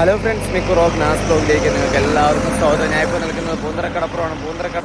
Hello friends മിക്കു റോക്ക് നാസ് ബ്ലോഗിലേക്ക് നിങ്ങൾക്ക് എല്ലാവർക്കും സ്വാഗതം. ഞാൻ ഇപ്പോൾ നിൽക്കുന്നത് പൂന്തറക്കടപ്പുറമാണ് പൂന്തറക്കട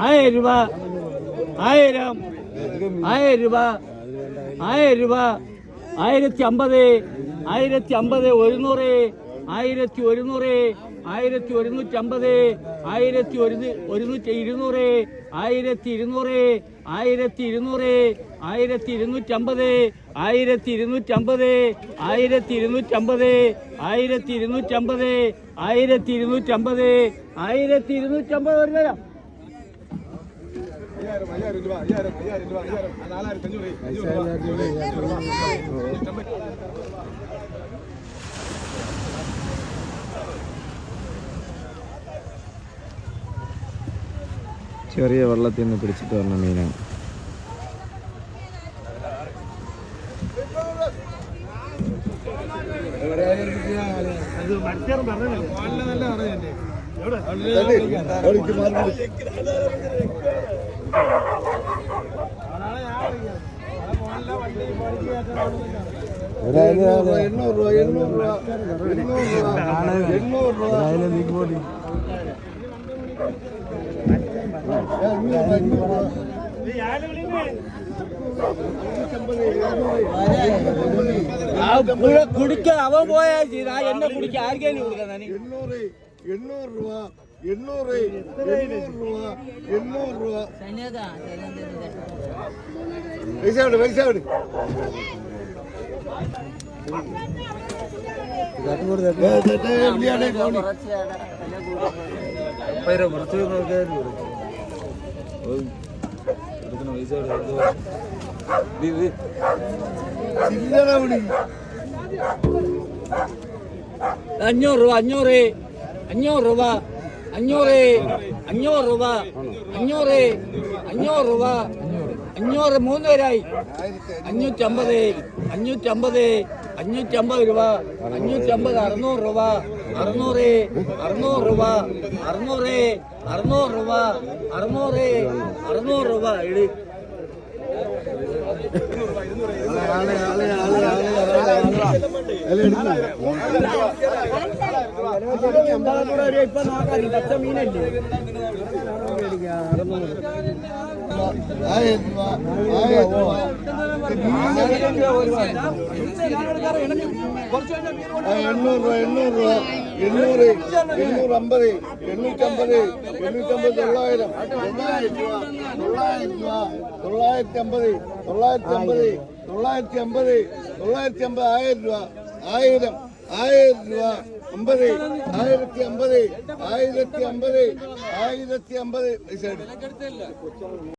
ആയിരം രൂപ ആയിരം ആയിരം രൂപ ആയിരം രൂപ ആയിരത്തി അമ്പത് ആയിരത്തി അമ്പത് ഒരുന്നൂറ് ആയിരത്തി ഒരുന്നൂറ് ആയിരത്തി ഒരുന്നൂറ്റി അമ്പത് ആയിരത്തി ഒരു ഒരുന്നൂറ്റി ഇരുന്നൂറ് ആയിരത്തി ഇരുന്നൂറ് ആയിരത്തി ഇരുന്നൂറ് ആയിരത്തി ഇരുന്നൂറ്റമ്പത് ആയിരത്തി ഇരുന്നൂറ്റമ്പത് ആയിരത്തി ഇരുന്നൂറ്റമ്പത് ആയിരത്തി ഇരുന്നൂറ്റമ്പത് ആയിരത്തി ഇരുന്നൂറ്റമ്പത് ആയിരത്തി ഇരുന്നൂറ്റമ്പത് ഒരു തരാം ചെറിയ വെള്ളത്തിൽ നിന്ന് പിടിച്ചിട്ട് വന്ന മീനാണ്. എണ്ണൂറ് രൂപ എണ്ണൂറ് രൂപ എണ്ണൂറ് രൂപ എണ്ണൂറ് രൂപ കുടിക്ക അവൻ പോയാ ചെയ്താ എന്നെ കുടിക്ക ആർക്കെങ്കിലും കൊടുക്കാൻ? എണ്ണൂറ് എണ്ണൂറ് രൂപ. എണ്ണൂറ് എണ്ണൂറ് രൂപ എണ്ണൂറ് രൂപ. പൈസ വിട് പൈസ വിട് അഞ്ഞൂറ് രൂപ അഞ്ഞൂറ് അഞ്ഞൂറ് രൂപ. അഞ്ഞൂറ് അഞ്ഞൂറ് രൂപ അഞ്ഞൂറ് അഞ്ഞൂറ് രൂപ അഞ്ഞൂറ് മൂന്ന് പേരായി അഞ്ഞൂറ്റമ്പത് അഞ്ഞൂറ്റമ്പത് അഞ്ഞൂറ്റമ്പത് രൂപ അഞ്ഞൂറ്റമ്പത് അറുന്നൂറ് രൂപ അറുന്നൂറ് അറുന്നൂറ് രൂപ അറുന്നൂറ് അറുന്നൂറ് രൂപ അറുന്നൂറ് അറുന്നൂറ് രൂപ ഇടി ആളെ ആളെ ആളെ ആളെ ആളെ എണ്ണൂറ് രൂപ എണ്ണൂറ് രൂപ എണ്ണൂറ് എണ്ണൂറ് അമ്പത് എണ്ണൂറ്റമ്പത് എണ്ണൂറ്റമ്പത് തൊള്ളായിരം തൊള്ളായിരം രൂപ തൊള്ളായിരം രൂപ തൊള്ളായിരത്തി അമ്പത് തൊള്ളായിരത്തി അമ്പത് തൊള്ളായിരത്തി അമ്പത് തൊള്ളായിരത്തി അമ്പത് ആയിരം രൂപ ആയിരം ആയിരം രൂപ. അമ്പത് ആയിരത്തി അമ്പത് ആയിരത്തി അമ്പത് ആയിരത്തി അമ്പത്.